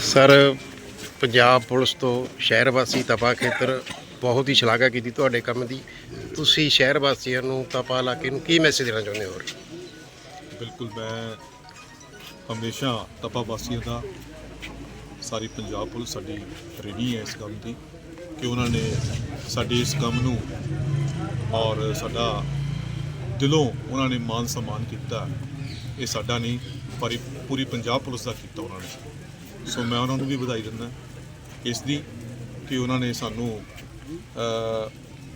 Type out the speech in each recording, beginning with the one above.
Sir, Punjab police ਤੋਂ ਸ਼ਹਿਰ ਵਾਸੀ ਤਪਾ ਖੇਤਰ ਬਹੁਤ ਹੀ ਸ਼ਲਾਘਾ ਕੀਤੀ ਤੁਹਾਡੇ ਕੰਮ ਦੀ। ਤੁਸੀਂ ਸ਼ਹਿਰ ਵਾਸੀਆਂ ਨੂੰ ਤਪਾ ਇਲਾਕੇ ਨੂੰ ਕੀ ਮੈਸੇਜ ਦੇਣਾ ਚਾਹੁੰਦੇ ਹੋ ਬਿਲਕੁਲ, ਮੈਂ ਹਮੇਸ਼ਾ ਤਪਾ ਵਾਸੀਆਂ ਦਾ ਸਾਰੀ ਪੰਜਾਬ ਪੁਲਿਸ ਸਾਡੀ ਰਹੀ ਹੈ ਇਸ ਕੰਮ ਦੀ ਕਿ ਉਹਨਾਂ ਨੇ ਸਾਡੇ ਇਸ ਕੰਮ ਨੂੰ ਔਰ ਸਾਡਾ ਦਿਲੋਂ ਉਹਨਾਂ ਨੇ ਮਾਨ ਸਨਮਾਨ ਕੀਤਾ। ਇਹ ਸਾਡਾ ਨਹੀਂ, ਪਰ, ਪੂਰੀ ਪੰਜਾਬ ਪੁਲਿਸ ਦਾ ਕੀਤਾ ਉਹਨਾਂ ਨੇ। ਸੋ ਮੈਂ ਉਹਨਾਂ ਨੂੰ ਵੀ ਵਧਾਈ ਦਿੰਦਾ ਇਸ ਦੀ ਕਿ ਉਹਨਾਂ ਨੇ ਸਾਨੂੰ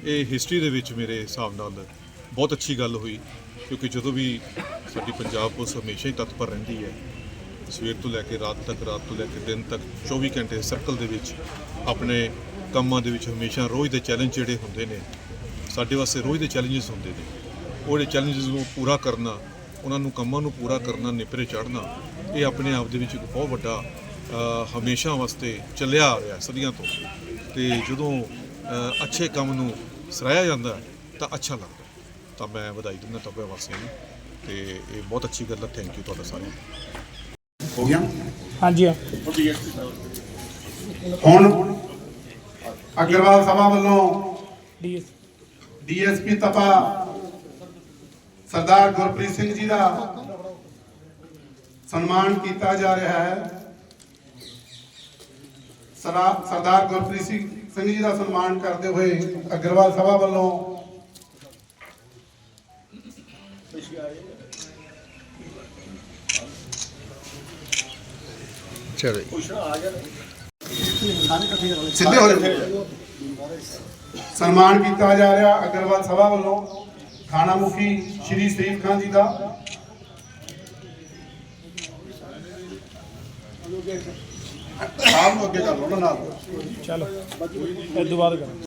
ਇਹ ਹਿਸਟਰੀ ਦੇ ਵਿੱਚ ਮੇਰੇ ਹਿਸਾਬ ਨਾਲ ਬਹੁਤ ਅੱਛੀ ਗੱਲ ਹੋਈ, ਕਿਉਂਕਿ ਜਦੋਂ ਵੀ ਸਾਡੀ ਪੰਜਾਬ ਪੁਲਿਸ ਹਮੇਸ਼ਾ ਹੀ ਤਤਪਰ ਰਹਿੰਦੀ ਹੈ, ਸਵੇਰ ਤੋਂ ਲੈ ਕੇ ਰਾਤ ਤੱਕ, ਰਾਤ ਤੋਂ ਲੈ ਕੇ ਦਿਨ ਤੱਕ 24 ਘੰਟੇ ਸਰਕਲ ਦੇ ਵਿੱਚ ਆਪਣੇ ਕੰਮਾਂ ਦੇ ਵਿੱਚ ਹਮੇਸ਼ਾ ਰੋਜ਼ ਦੇ ਚੈਲੰਜ ਜਿਹੜੇ ਹੁੰਦੇ ਨੇ, ਸਾਡੇ ਵਾਸਤੇ ਰੋਜ਼ ਦੇ ਚੈਲੰਜਸ ਹੁੰਦੇ ਨੇ। ਉਹਦੇ ਚੈਲੰਜਸ ਨੂੰ ਪੂਰਾ ਕਰਨਾ, ਉਹਨਾਂ ਨੂੰ ਕੰਮਾਂ ਨੂੰ ਪੂਰਾ ਕਰਨਾ, ਨਿਪਰੇ ਚੜ੍ਹਨਾ, ਇਹ ਆਪਣੇ ਆਪ ਦੇ ਵਿੱਚ ਇੱਕ ਬਹੁਤ ਵੱਡਾ ਹਮੇਸ਼ਾ ਵਾਸਤੇ ਚੱਲਿਆ ਆ ਰਿਹਾ ਸਦੀਆਂ ਤੋਂ। ਤੇ ਜਦੋਂ ਅੱਛੇ ਕੰਮ ਨੂੰ ਸਰਾਇਆ ਜਾਂਦਾ ਤਾਂ ਅੱਛਾ ਲੱਗਦਾ। ਤਾਂ ਮੈਂ ਵਧਾਈ ਦਿੰਦਾ ਤਪੇ ਵਾਸੀਆਂ ਨੂੰ। ਤੇ ਇਹ ਬਹੁਤ ਅੱਛੀ ਗੱਲ ਹੈ। ਥੈਂਕ ਯੂ ਤੁਹਾਡਾ ਸਾਰਿਆਂ ਦਾ ਹੋ ਗਿਆ? ਹਾਂਜੀ ਹਾਂ। ਹੁਣ ਅਗਰਵਾਲ ਸਭਾ ਵੱਲੋਂ ਡੀਐਸ ਡੀਐਸਪੀ ਤਪਾ ਸਰਦਾਰ ਗੁਰਪ੍ਰੀਤ ਸਿੰਘ ਜੀ ਦਾ ਸਨਮਾਨ ਕੀਤਾ ਜਾ ਰਿਹਾ ਹੈ। ਸਰਦਾਰ ਗੁਰਪ੍ਰੀਤ ਸਿੰਘ ਸਿੰਘ ਜੀ ਦਾ ਸਨਮਾਨ ਕਰਦੇ ਹੋਏ ਅਗਰਵਾਲ ਸਭਾ ਵੱਲੋਂ ਚਲੋ ਜੀ। ਸਿੱਧੇ ਹੋ ਜਾਓ। ਸਨਮਾਨ ਕੀਤਾ ਜਾ ਰਿਹਾ ਅਗਰਵਾਲ ਸਭਾ ਵੱਲੋਂ। ਥਾਣਾ ਮੁਖੀ ਸ਼੍ਰੀ ਸ਼ਰੀਫ ਖਾਨ ਜੀ ਦਾ। ਆਪ ਨੂੰ ਅੱਗੇ ਕਰ ਲਓ ਨਾ ਨਾਲ। ਚਲੋ ਇਹ ਤੋਂ ਬਾਅਦ ਕਰਾਂਗੇ।